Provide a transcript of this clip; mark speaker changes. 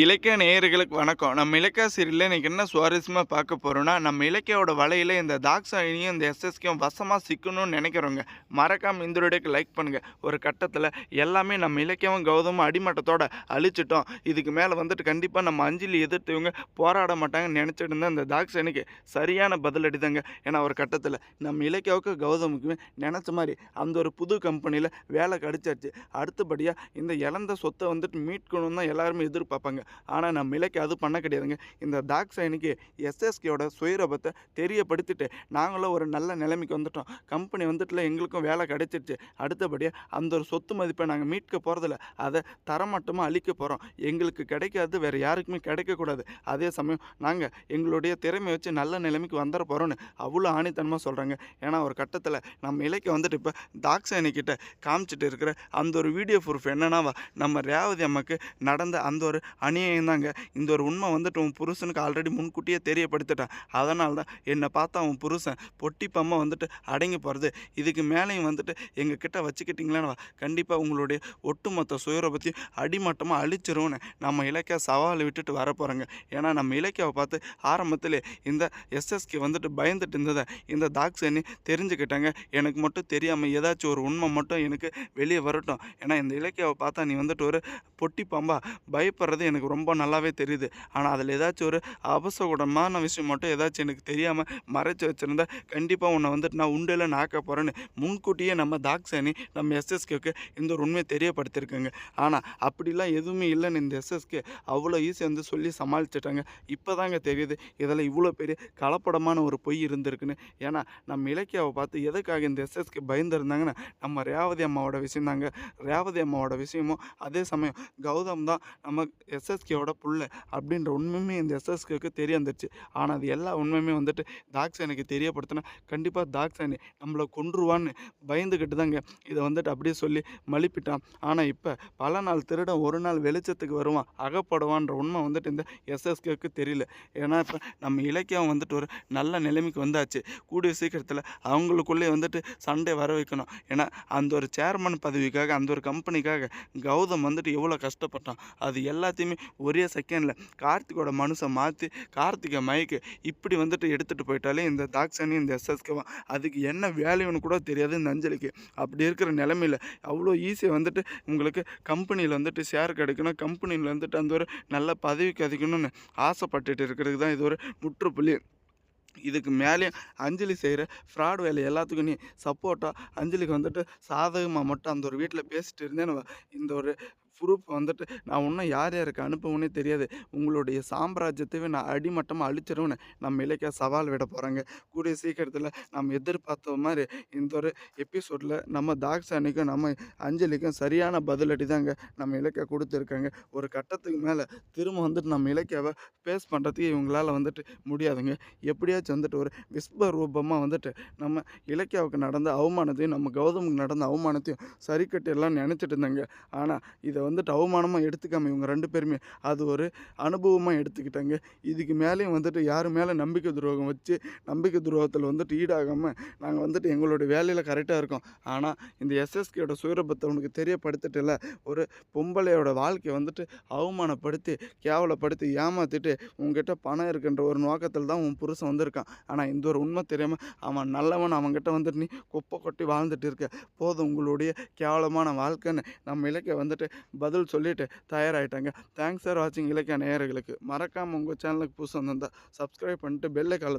Speaker 1: இலக்கிய நேயர்களுக்கு வணக்கம். நம்ம இலக்கிய சீரியலில் இன்றைக்கி என்ன சுவாரஸ்யமாக பார்க்க போகிறோன்னா நம்ம இலக்கியோட வலையில் இந்த தாக்ஸாயினியும் இந்த எஸ்எஸ்கேயும் வசமாக சிக்கணும்னு நினைக்கிறோங்க மறக்காமல் இந்த வீடியோக்கு லைக் பண்ணுங்கள் ஒரு கட்டத்தில் எல்லாமே நம்ம இலக்கியமும் கௌதமும் அடிமட்டத்தோட அழிச்சிட்டோம். இதுக்கு மேலே வந்துட்டு கண்டிப்பாக நம்ம அஞ்சலி எதிர்த்து இவங்க போராட மாட்டாங்கன்னு நினச்சிட்டு இருந்தா இந்த தாக்ஸாயினிக்கு சரியான பதிலடி தாங்க ஏன்னா ஒரு கட்டத்தில் நம்ம இலக்கியாவுக்கு கௌதமுக்குமே நினச்ச மாதிரி அந்த ஒரு புது கம்பெனியில் வேலை கிடச்சாச்சு. அடுத்தபடியாக இந்த இழந்த சொத்தை வந்துட்டு மீட்கணும்னு தான் எல்லாருமே எதிர்பார்ப்பாங்க. ஆனால் நம்ம இலக்கிய அது பண்ண கிடையாதுங்க. இந்த டாக் சைனுக்கு எஸ்எஸ்கேயோட சுயரபத்தை தெரியப்படுத்திட்டு நாங்களும் ஒரு நல்ல நிலைமைக்கு வந்துட்டோம். கம்பெனி வந்துட்டுல எங்களுக்கும் வேலை கிடைச்சிருச்சு. அடுத்தபடியாக அந்த ஒரு சொத்து மதிப்பை நாங்கள் மீட்க போகிறதில்ல அதை தரமட்டமாக அழிக்க போகிறோம் எங்களுக்கு கிடைக்காது வேறு யாருக்குமே கிடைக்கக்கூடாது. அதே சமயம் நாங்கள் எங்களுடைய திறமை வச்சு நல்ல நிலைமைக்கு வந்துட போகிறோன்னு அவ்வளோ ஆணித்தனமாக சொல்கிறாங்க ஏன்னா ஒரு கட்டத்தில் நம்ம இலக்கிய வந்துட்டு இப்போ தாக்ஸாயனி காமிச்சிட்டு இருக்கிற அந்த ஒரு வீடியோ ப்ரூஃப் என்னன்னா நம்ம ரேவதி அம்மாக்கு நடந்த அந்த ஒரு அநியாயம் தாங்க இந்த ஒரு உண்மை வந்துட்டு உன் புருஷனுக்கு ஆல்ரெடி முன்கூட்டியே தெரியப்படுத்திட்டான். அதனால தான் என்னை பார்த்தா உன் புருஷன் பொட்டிப்பம்மா வந்துட்டு அடங்கி போகிறது இதுக்கு மேலேயும் வந்துட்டு எங்கள் கிட்ட வச்சுக்கிட்டிங்களேன்னு கண்டிப்பாக உங்களுடைய ஒட்டுமொத்த சுயரூபத்தையும் அடிமட்டமாக அழிச்சிருவோன்னு நம்ம இலக்கிய சவால் விட்டுட்டு வர போகிறோங்க ஏன்னா நம்ம இலக்கியாவை பார்த்து ஆரம்பத்தில் இந்த எஸ்எஸ்கே வந்துட்டு பயந்துட்டு இருந்ததை இந்த தாக்ஸனி தெரிஞ்சுக்கிட்டாங்க. எனக்கு மட்டும் தெரியாமல் ஏதாச்சும் ஒரு உண்மை மட்டும் எனக்கு வெளியே வரட்டும். ஏன்னா இந்த இலக்கியாவை பார்த்தா நீ வந்துட்டு ஒரு பொட்டி பாம்பா. பயப்படுறது எனக்கு எனக்கு ரொம்ப நல்லாவே தெரியுது. ஆனால் அதில் ஏதாச்சும் ஒரு அபசகுடமான விஷயம் மட்டும் ஏதாச்சும் எனக்கு தெரியாமல் மறைச்சு வச்சுருந்தா கண்டிப்பாக உன்னை வந்துட்டு நான் உண்டையில் நாக்க போகிறேன்னு முன்கூட்டியே நம்ம தாக்ஸனி நம்ம எஸ்எஸ்கேக்கு இந்த ஒரு உண்மையை தெரியப்படுத்திருக்கேங்க. ஆனால் அப்படிலாம் எதுவுமே இல்லைன்னு இந்த எஸ்எஸ்கே அவ்வளோ ஈஸியாக வந்து சொல்லி சமாளிச்சிட்டாங்க. இப்போ தாங்க தெரியுது இதில் இவ்வளோ பெரிய கலப்படமான ஒரு பொய் இருந்திருக்குன்னு. ஏன்னா நம்ம இலக்கியாவை பார்த்து எதுக்காக இந்த எஸ்எஸ்கே பயந்துருந்தாங்கன்னா நம்ம ரேவதி அம்மாவோட விஷயம் தாங்க ரேவதி அம்மாவோட விஷயமும் அதே சமயம் கௌதம் தான் நம்ம எஸ் எஸ்எஸ்கேவோட புள்ள அப்படின்ற உண்மையுமே இந்த எஸ்எஸ்கேக்கு தெரிய வந்துருச்சு. ஆனால் அது எல்லா உண்மையுமே வந்துட்டு தாக்ஸானிக்கு தெரியப்படுத்தினா கண்டிப்பாக தாக்ஸானி நம்மளை கொன்றுவான்னு பயந்துக்கிட்டு தாங்க இதை வந்துட்டு அப்படியே சொல்லி மலிப்பிட்டான். ஆனால் இப்போ பல நாள் திருடன் ஒரு நாள் வெளிச்சத்துக்கு வருவான் அகப்படுவான்ற உண்மை வந்துட்டு இந்த எஸ்எஸ்கேக்கு தெரியல. ஏன்னா இப்போ நம்ம இலக்கியம் வந்துட்டு ஒரு நல்ல நிலைமைக்கு வந்தாச்சு. கூடிய சீக்கிரத்தில் அவங்களுக்குள்ளே வந்துட்டு சண்டை வர வைக்கணும். ஏன்னா அந்த ஒரு சேர்மன் பதவிக்காக அந்த ஒரு கம்பெனிக்காக கௌதம் வந்துட்டு எவ்வளோ கஷ்டப்பட்டான். அது எல்லாத்தையுமே ஒரே செகண்டில் கார்த்திகோட மனுஷை மாற்றி கார்த்திகை மைக்கு இப்படி வந்துட்டு எடுத்துகிட்டு போயிட்டாலே இந்த தாக்ஷானி இந்த எஸ்எஸ்கேவா அதுக்கு என்ன வேல்யூன்னு கூட தெரியாது இந்த அஞ்சலிக்கு. அப்படி இருக்கிற நிலமையில அவ்வளோ ஈஸியாக வந்துட்டு உங்களுக்கு கம்பெனியில் வந்துட்டு ஷேர் கிடைக்கணும். கம்பெனியில் வந்துட்டு அந்த ஒரு நல்ல பதவி கிடைக்கணும்னு ஆசைப்பட்டுட்டு இருக்கிறதுக்கு தான் இது ஒரு முற்றுப்புள்ளி. இதுக்கு மேலேயும் அஞ்சலி செய்கிற ஃப்ராட் வேலை எல்லாத்துக்கும் நீ சப்போர்ட்டாக அஞ்சலிக்கு வந்துட்டு சாதகமாக மட்டும் அந்த ஒரு வீட்டில் பேசிட்டு இருந்தேன்னு இந்த ஒரு ப்ரூஃப் வந்துட்டு நான் இன்னும் யார் யாருக்கு அனுப்புவேனே தெரியாது. உங்களுடைய சாம்ராஜ்யத்தையே நான் அடிமட்டமாக அழிச்சிருவேன்னு நம்ம இலக்கிய சவால் விட போகிறாங்க கூடிய சீக்கிரத்தில் நம்ம எதிர்பார்த்த மாதிரி இந்த ஒரு எபிசோடில் நம்ம தாக்ஷானிக்கும் நம்ம அஞ்சலிக்கும் சரியான பதிலடி தாங்க நம்ம இலக்கிய கொடுத்துருக்காங்க. ஒரு கட்டத்துக்கு மேலே திரும்ப வந்துட்டு நம்ம இலக்கியாவை ஃபேஸ் பண்ணுறதுக்கு இவங்களால வந்துட்டு முடியாதுங்க. எப்படியாச்சும் வந்துட்டு ஒரு விஸ்வ ரூபமாக வந்துட்டு நம்ம இலக்கியாவுக்கு நடந்த அவமானத்தையும் நம்ம கௌதமுக்கு நடந்த அவமானத்தையும் சரி கட்டிடலாம் நினச்சிட்டு இருந்தாங்க. ஆனால் இதை வந்துட்டு அவமானமாக எடுத்துக்காம இவங்க ரெண்டு பேருமே. அது ஒரு அனுபவமாக எடுத்துக்கிட்டாங்க. இதுக்கு மேலேயும் வந்துட்டு யார் மேலே நம்பிக்கை துரோகம் வச்சு நம்பிக்கை துரோகத்தில் வந்துட்டு ஈடாகாமல் நாங்கள் வந்துட்டு எங்களுடைய வேலையில் கரெக்டாக இருக்கோம். ஆனால் இந்த எஸ்எஸ்கேயோட சுயரபத்தை உனக்கு தெரியப்படுத்திட்டுல ஒரு பொம்பளையோட வாழ்க்கையை வந்துட்டு அவமானப்படுத்தி கேவலப்படுத்தி ஏமாற்றிட்டு உங்ககிட்ட பணம் இருக்குன்ற ஒரு நோக்கத்தில் தான் உன் புருஷன் வந்திருக்கான். ஆனால் இந்த ஒரு உண்மை தெரியாமல் அவன் நல்லவன் அவன்கிட்ட வந்துட்டு நீ குப்பை கொட்டி வாழ்ந்துட்டு இருக்க. போதும் உங்களுடைய கேவலமான வாழ்க்கைன்னு நம்ம இலக்கிய வந்துட்டு பதில் சொல்லிட்டு தயாராகிட்டாங்க தேங்க்ஸ் ஃபார் வாட்சிங் இலக்கிய நேயர்களுக்கு. மறக்காமல் உங்கள் சேனலுக்கு புதுசு வந்திருந்தால் சப்ஸ்கிரைப் பண்ணிட்டு பெல்லை கால